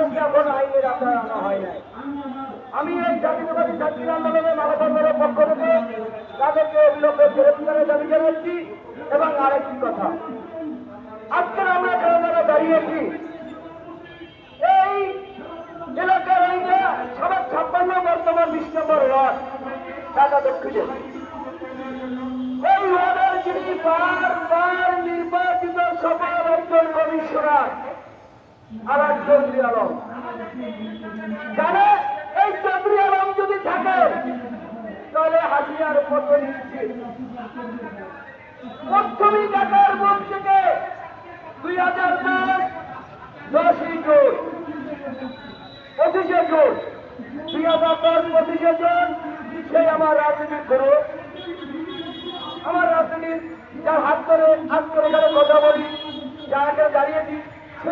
এখন আইনের আওতায় আনা হয় নাই। আমি এই জাতীয়তাবাদী ছাত্রী আন্দোলনের মানববন্ধনের পক্ষ থেকে তাদেরকে অবিলম্বে গ্রেফতারের দাবি জানাচ্ছি এবং আরেকটি কথা। আজকে আমরা যারা যারা দাঁড়িয়েছি? এই এলাকার যে সবার ছাপ্পান্ন বর্তমান বিশ নম্বর ওয়ার্ড, ঢাকা দক্ষিণে। এই ওয়ার্ডের যিনি বারবার নির্বাচিত সবার একজন কমিশনার আলম এই চৌধুরী আলম যদি থাকে, তাহলে হাজিয়ার মতো নিশ্চিত। পশ্চিমী ঢাকার মুখ থেকে দুই হাজার দশ দশই জুন, পঁচিশে জুন, দুই হাজার দশ পঁচিশে জুন সেই আমার রাজনীতির গুরু আমার রাজনীতির যার হাত ধরে হাত করে যারা কথা বলি যাকে দাঁড়িয়েছি সে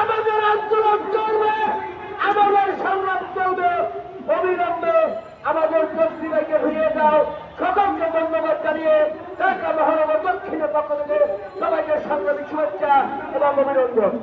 আমাদের আন্দোলন চলবে, আমাদের সংগ্রাম চলবে। অবিলম্বে আমাদের পত্রিকাকে ফিরিয়ে দাও। সকলকে ধন্যবাদ জানিয়ে ঢাকা মহানগর সবাইকে সাংবাদিক শুভেচ্ছা এবং অভিনন্দন।